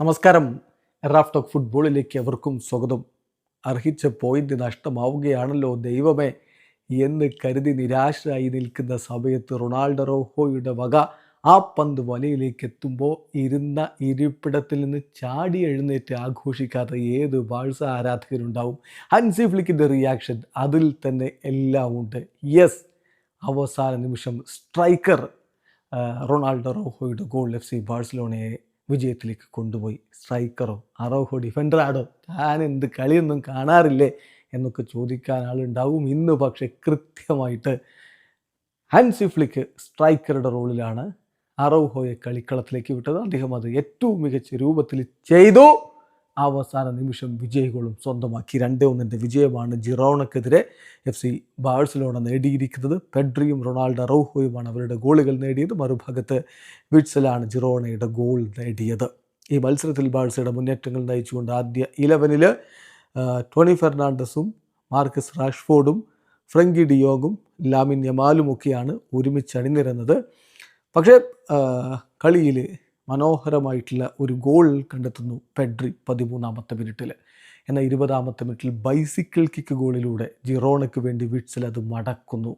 നമസ്കാരം. Raf talk ഫുട്ബോളിലേക്ക് അവർക്കും സ്വാഗതം. അർഹിച്ച പോയിന്റ് നഷ്ടമാവുകയാണല്ലോ ദൈവമേ എന്ന് കരുതി നിരാശരായി നിൽക്കുന്ന സമയത്ത് റൊണാൾഡോ റോഹോയുടെ വക ആ പന്ത് വലയിലേക്ക് എത്തുമ്പോൾ ഇരുന്ന ഇരിപ്പിടത്തിൽ നിന്ന് ചാടി എഴുന്നേറ്റ് ആഘോഷിക്കാത്ത ഏത് ബാഴ്സ ആരാധകരുണ്ടാവും? ഹൻസി ഫ്ലിക്കിന്റെ റിയാക്ഷൻ അതിൽ തന്നെ എല്ലാം ഉണ്ട്. യെസ് അവസാന നിമിഷം സ്ട്രൈക്കർ റൊണാൾഡോ റോഹോയുടെ ഗോൾ എഫ് സി ബാഴ്സലോണയെ വിജയത്തിലേക്ക് കൊണ്ടുപോയി. സ്ട്രൈക്കറോ അറോഹോ ഡിഫൻഡറാണോ ഞാൻ എന്ത് കളിയൊന്നും കാണാറില്ലേ എന്നൊക്കെ ചോദിക്കാൻ ആളുണ്ടാവും ഇന്ന്. പക്ഷേ കൃത്യമായിട്ട് ഹാൻസി ഫ്ലിക്ക് സ്ട്രൈക്കറുടെ റോളിലാണ് അറോഹോയെ കളിക്കളത്തിലേക്ക് വിട്ടത്. അദ്ദേഹം അത് ഏറ്റവും മികച്ച രൂപത്തിൽ ചെയ്തു. അവസാന നിമിഷം വിജയികളും സ്വന്തമാക്കി രണ്ടേ ഒന്നിന്റെ വിജയമാണ് ജിറോണക്കെതിരെ എഫ് സി ബാഴ്സലോണ നേടിയിരിക്കുന്നത്. പെഡ്രിയും റൊണാൾഡോ റൗഹോയുമാണ് അവരുടെ ഗോളുകൾ നേടിയത്. മറുഭാഗത്ത് വിറ്റ്സലാണ് ജിറോണയുടെ ഗോൾ നേടിയത്. ഈ മത്സരത്തിൽ ബാഴ്സയുടെ മുന്നേറ്റങ്ങൾ നയിച്ചുകൊണ്ട് ആദ്യ ഇലവനിൽ ടോണി ഫെർണാണ്ടസും മാർക്കസ് റാഷ്ഫോർഡും ഫ്രങ്കി ഡിയോഗും ലാമിൻ യമാലുമൊക്കെയാണ് ഒരുമിച്ച് അണിനിരന്നത്. പക്ഷേ കളിയിൽ മനോഹരമായിട്ടുള്ള ഒരു ഗോൾ കണ്ടെത്തുന്നു പെഡ്രി പതിമൂന്നാമത്തെ മിനിറ്റിൽ എന്നാൽ ഇരുപതാമത്തെ മിനിറ്റിൽ ബൈസിക്കിൾ കിക്ക് ഗോളിലൂടെ ജിറോണയ്ക്ക് വേണ്ടി വിറ്റ്സിൽ അത് മടക്കുന്നു.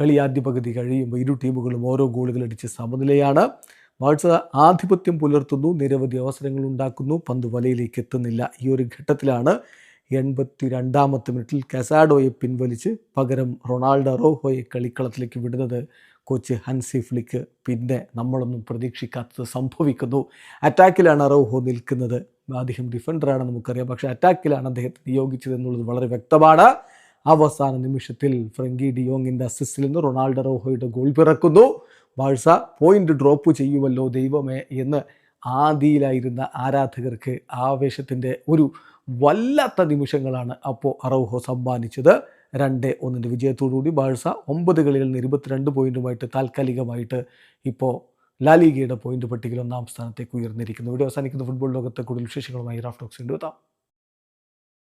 കളി ആദ്യ പകുതി കഴിയുമ്പോൾ ഇരു ടീമുകളും ഓരോ ഗോളുകൾ അടിച്ച് സമനിലയാണ്. ബാഴ്സ ആധിപത്യം പുലർത്തുന്നു നിരവധി അവസരങ്ങൾ ഉണ്ടാക്കുന്നു പന്ത് വലയിലേക്ക് എത്തുന്നില്ല. ഈ ഒരു ഘട്ടത്തിലാണ് എൺപത്തി രണ്ടാമത്തെ മിനിറ്റിൽ കസാഡോയെ പിൻവലിച്ച് പകരം റൊണാൾഡോ റോഹോയെ കളിക്കളത്തിലേക്ക് വിടുന്നത്. കോച്ച് ഹൻസി ഫ്ലിക്ക് പിന്നെ നമ്മളൊന്നും പ്രതീക്ഷിക്കാത്തത് സംഭവിക്കുന്നു. അറ്റാക്കിലാണ് അറോഹോ നിൽക്കുന്നത്. അദ്ദേഹം ഡിഫൻഡറാണ് നമുക്കറിയാം. പക്ഷേ അറ്റാക്കിലാണ് അദ്ദേഹത്തെ നിയോഗിച്ചത് എന്നുള്ളത് വളരെ വ്യക്തമാണ്. അവസാന നിമിഷത്തിൽ ഫ്രങ്കി ഡിയോങ്ങിന്റെ അസിസ്റ്റിൽ നിന്ന് റൊണാൾഡോ റോഹോയുടെ ഗോൾ പിറക്കുന്നു. ബാഴ്സ പോയിന്റ് ഡ്രോപ്പ് ചെയ്യുമല്ലോ ദൈവമേ എന്ന് ആദിയിലായിരുന്ന ആരാധകർക്ക് ആവേശത്തിന്റെ ഒരു വല്ലാത്ത നിമിഷങ്ങളാണ് അപ്പോൾ അറൗഹോ സമ്മാനിച്ചത്. രണ്ട് ഒന്നിന്റെ വിജയത്തോടുകൂടി ബാഴ്സ ഒമ്പത് കളികളിൽ നിന്ന് ഇരുപത്തിരണ്ട് പോയിന്റുമായിട്ട് താൽക്കാലികമായിട്ട് ഇപ്പോൾ ലാലിഗയുടെ പോയിന്റ് പട്ടികയിൽ ഒന്നാം സ്ഥാനത്തേക്ക് ഉയർന്നിരിക്കുന്നു. ഇവിടെ അവസാനിക്കുന്ന ഫുട്ബോൾ ലോകത്തെ കൂടുതൽ വിശേഷങ്ങളുമായി റാഫ്റ്റോക്സ് ഉണ്ട്